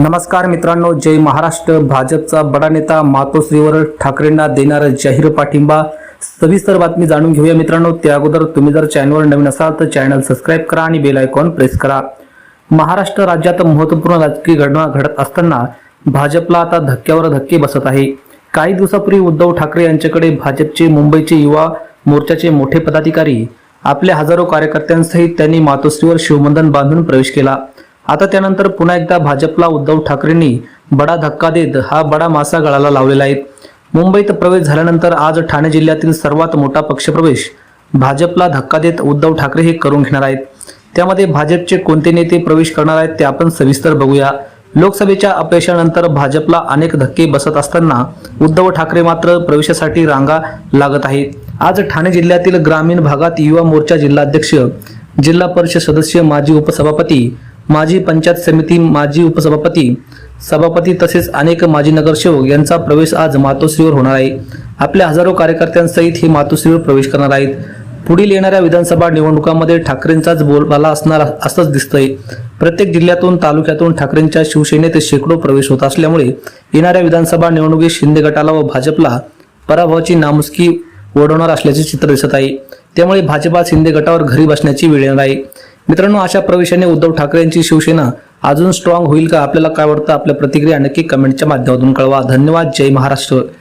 नमस्कार मित्रांनो जय महाराष्ट्र. भाजपचा बडा नेता मातोश्रीवर ठाकरेंना देणार जाहीर पाठिंबा. सविस्तर बातमी जाणून घेऊया मित्रांनो. त्या अगोदर तुम्ही जर चॅनलवर नवीन असाल तर चॅनल सबस्क्राईब करा आणि बेल आयकॉन प्रेस करा. महाराष्ट्र राज्यात महत्त्वपूर्ण राजकीय घटना घडत असताना भाजपला आता धक्क्यावर धक्के बसत आहे. काही दिवसापूर्वी उद्धव ठाकरे यांच्याकडे भाजपचे मुंबईचे युवा मोर्चाचे मोठे पदाधिकारी आपल्या हजारो कार्यकर्त्यांसहित त्यांनी मातोश्रीवर शिवबंधन बांधून प्रवेश केला. आता त्यानंतर पुन्हा एकदा भाजपला उद्धव ठाकरेंनी बडा धक्का देत हा बडा मासा गळाला लावलेला आहे. मुंबईत प्रवेश झाल्यानंतर आज ठाणे जिल्ह्यातील सर्वात मोठा पक्षप्रवेश भाजपला धक्का देत उद्धव ठाकरे हे करून घेणार आहेत. त्यामध्ये भाजपचे कोणते नेते प्रवेश करणार आहेत ते आपण सविस्तर बघूया. लोकसभेच्या अपयशानंतर भाजपला अनेक धक्के बसत असताना उद्धव ठाकरे मात्र प्रवेशासाठी रांगा लागत आहेत. आज ठाणे जिल्ह्यातील ग्रामीण भागात युवा मोर्चा जिल्हाध्यक्ष जिल्हा परिषद सदस्य माजी उपसभापती माजी पंचायत समिती माजी उपसभापती सभापती तसेच अनेक माजी नगरसेवक यांचा प्रवेश आज मातोश्रीवर होणार आहे. आपल्या हजारो कार्यकर्त्यांसहित हे मातोश्रीवर प्रवेश करणार आहेत. पुढील येणाऱ्या विधानसभा निवडणुकांमध्ये ठाकरेंचाच बोलबाला असणार असंच दिसतंय. प्रत्येक जिल्ह्यातून तालुक्यातून ठाकरेंच्या शिवसेनेत शेकडो प्रवेश होत असल्यामुळे येणाऱ्या विधानसभा निवडणुकीत शिंदे गटाला व भाजपला पराभवाची नामुष्की ओढवणार असल्याचे चित्र दिसत आहे. त्यामुळे भाजपा शिंदे गटावर घरी बसण्याची वेळ येणार आहे. मित्रांनो अशा प्रवेशाने उद्धव ठाकरे यांची शिवसेना अजून स्ट्रॉंग होईल का? आपल्याला काय वाटतं? आपल्या प्रतिक्रिया नक्की कमेंटच्या माध्यमातून कळवा. धन्यवाद. जय महाराष्ट्र.